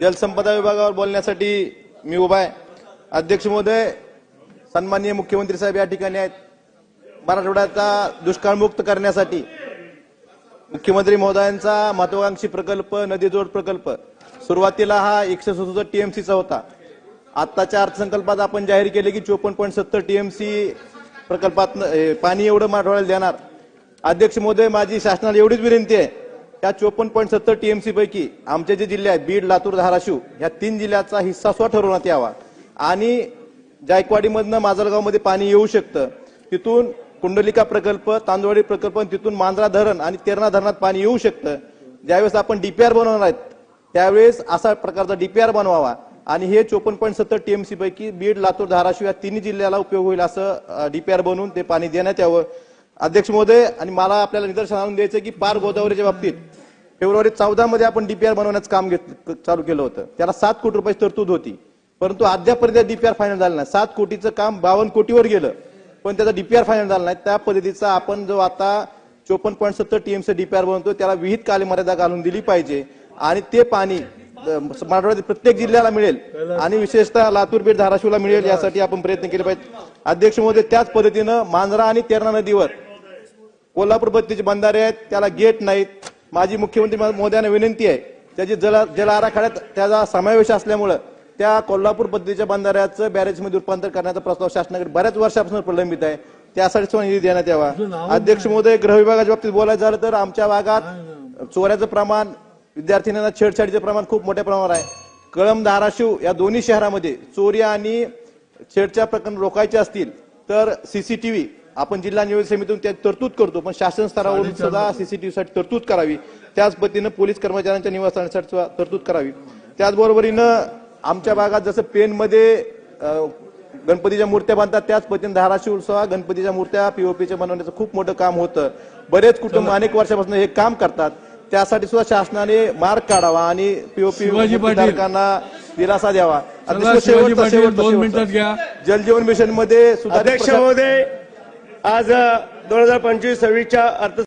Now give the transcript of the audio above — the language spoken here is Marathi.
जलसंपदा विभागावर बोलण्यासाठी मी उभा आहे. अध्यक्ष महोदय सन्माननीय मुख्यमंत्री साहेब या ठिकाणी आहेत. मराठवाड्याचा दुष्काळमुक्त करण्यासाठी मुख्यमंत्री महोदयांचा महत्वाकांक्षी प्रकल्प नदीजोड प्रकल्प. सुरुवातीला हा एकशे सदुसष्ट टीएमसीचा होता. आत्ताच्या अर्थसंकल्पात आपण जाहीर केले की चोपन्न पॉईंट सत्तर टीएमसी प्रकल्पात पाणी एवढं मराठवाड्याला देणार. अध्यक्ष महोदय माझी शासनाला एवढीच विनंती आहे. त्या चोपन्न पॉईंट सत्तर टीएमसी पैकी आमचे जे जिल्हे आहेत बीड लातूर धाराशिव ह्या तीन जिल्ह्याचा हिस्सा स्व ठरवण्यात यावा. आणि जायकवाडीमधनं माजलगावमध्ये पाणी येऊ शकतं. तिथून कुंडलिका प्रकल्प तांदवाडी प्रकल्प तिथून मांजरा धरण आणि तेरणा धरणात पाणी येऊ शकतं. ज्यावेळेस आपण डीपीआर बनवणार आहेत त्यावेळेस असा प्रकारचा डीपीआर बनवावा. आणि हे चोपन्न पॉईंट सत्तर टीएमसी पैकी बीड लातूर धाराशिव या तिन्ही जिल्ह्याला उपयोग होईल असं डीपीआर बनवून ते पाणी देण्यात यावं. अध्यक्ष महोदय आणि मला आपल्याला निदर्शन आणून द्यायचं की पार गोदावरीच्या बाबतीत फेब्रुवारी चौदा मध्ये आपण डीपीआर बनवण्याचं काम घेत चालू केलं होतं. त्याला सात कोटी रुपयाची तरतूद होती. परंतु अद्यापर्यंत डीपीआर फायनल झालं नाही. सात कोटीचं काम बावन्न कोटीवर गेलं. पण त्याचा डीपीआर फायनल झाला नाही. त्या पद्धतीचा आपण जो आता चोपन्न पॉईंट सत्तर टीएमसी डीपीआर बनवतो त्याला विहित कालमर्यादा घालून दिली पाहिजे. आणि ते पाणी अ, मराठवाड्यातील प्रत्येक जिल्ह्याला मिळेल. आणि विशेषतः लातूर बीड धाराशिवला मिळेल यासाठी आपण प्रयत्न केले पाहिजे. अध्यक्ष महोदय त्याच पद्धतीनं मांजरा आणि तेरणा नदीवर कोल्हापूर बत्तीचे बंधारे आहेत. त्याला गेट नाहीत. माझी मुख्यमंत्री महोदयांना विनंती आहे त्याची जल जल आराखड्यात त्याचा समावेश असल्यामुळं त्या कोल्हापूर पद्धतीच्या बंधाऱ्याचं बॅरेजमध्ये रूपांतर करण्याचा प्रस्ताव शासनाकडे बऱ्याच वर्षापासून प्रलंबित आहे. त्यासाठी सुद्धा निधी देण्यात यावा. अध्यक्ष महोदय गृह विभागाच्या बाबतीत बोलायचं झालं तर आमच्या भागात चोऱ्याचं प्रमाण विद्यार्थिनींना छेडछाडीचं प्रमाण खूप मोठ्या प्रमाणावर आहे. कळंब धाराशिव या दोन्ही शहरामध्ये चोरी आणि छेडच्या प्रकरण रोखायचे असतील तर सीसीटीव्ही आपण जिल्हा नियोजन समितीतून त्या तरतूद करतो पण शासन स्तरावरून सुद्धा सीसीटीव्ही साठी तरतूद करावी. त्याच पद्धतीनं पोलीस कर्मचाऱ्यांच्या निवासस्थानासाठी सुद्धा तरतूद करावी. त्याचबरोबरीनं आमच्या भागात जसं पेनमध्ये गणपतीच्या मूर्त्या बांधतात त्याच पद्धतीने धाराशिव उत्सवा गणपतीच्या मूर्त्या पीओपीच्या बनवण्याचं खूप मोठं काम होतं. बरेच कुटुंब अनेक वर्षापासून हे काम करतात. त्यासाठी सुद्धा शासनाने मार्ग काढावा आणि पीओपी. धारकांना दिलासा द्यावा. जलजीवन मिशनमध्ये महोदय आज दोन हजार पंचवीस सव्वीसच्या अर्थ